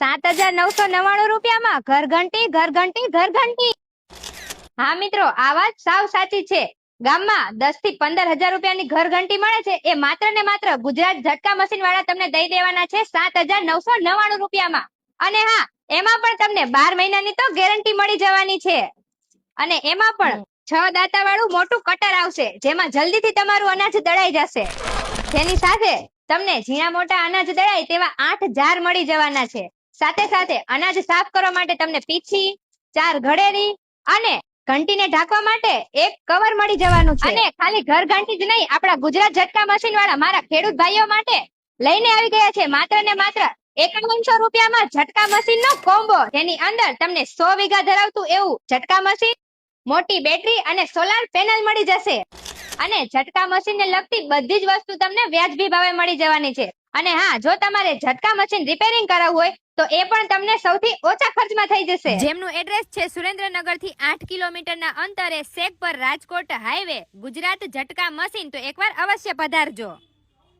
સાત હજાર નવસો નવ્વાણું રૂપિયામાં ઘર ઘંટી ઘર ઘંટી ઘર ઘંટી હા મિત્રો આ વાત સાવ સાચી છે. ગામમાં દસથી પંદર હજાર રૂપિયાની ઘર ઘંટી મળે છે. એ માત્ર ને માત્ર ગુજરાત ઝટકા મશીન વાળા તમને દઈ દેવાના છે સાત હજાર નવસો નવ્વાણું રૂપિયામાં. અને હા એમાં પણ તમને બાર મહિનાની તો ગેરંટી મળી જવાની છે. અને એમાં પણ છ દાંતા વાળું મોટું કટર આવશે જેમાં જલ્દીથી તમારું અનાજ દળાઈ જશે. જેની સાથે તમને ઝીણા મોટા અનાજ દળાય તેવા આઠ જાર મળી જવાના છે. સાથે સાથે અનાજ સાફ કરવા માટે તમને પીછી, ચાર ઘડેરી અને ઘંટીને ઢાંકવા માટે એક કવર મળી જવાનું છે. અને ખાલી ઘર ઘંટી જ નહીં, આપણા ગુજરાત ઝટકા મશીન વાળા મારા ખેડૂત ભાઈઓ માટે લઈને આવી ગયા છે. માત્ર ને માત્ર એકાવનસો રૂપિયામાં ઝટકા મશીન નો કોમ્બો જેની અંદર તમને સો વીઘા ધરાવતું એવું ઝટકા મશીન મોટી બેટરી અને સોલાર પેનલ મળી જશે. અને ઝટકા મશીન ને લગતી બધી જ વસ્તુ તમને વ્યાજબી ભાવે મળી જવાની છે. અને હા, જો તમારે ઝટકા મશીન રિપેરિંગ કરાવવું હોય, તો એ પણ તમને સૌથી ઓછા ખર્ચમાં થઈ જશે. જેમનું એડ્રેસ છે સુરેન્દ્રનગરથી આઠ કિલોમીટરના અંતરે શેખ પર રાજકોટ હાઈવે ગુજરાત ઝટકા મશીન તો એકવાર અવશ્ય પધારજો.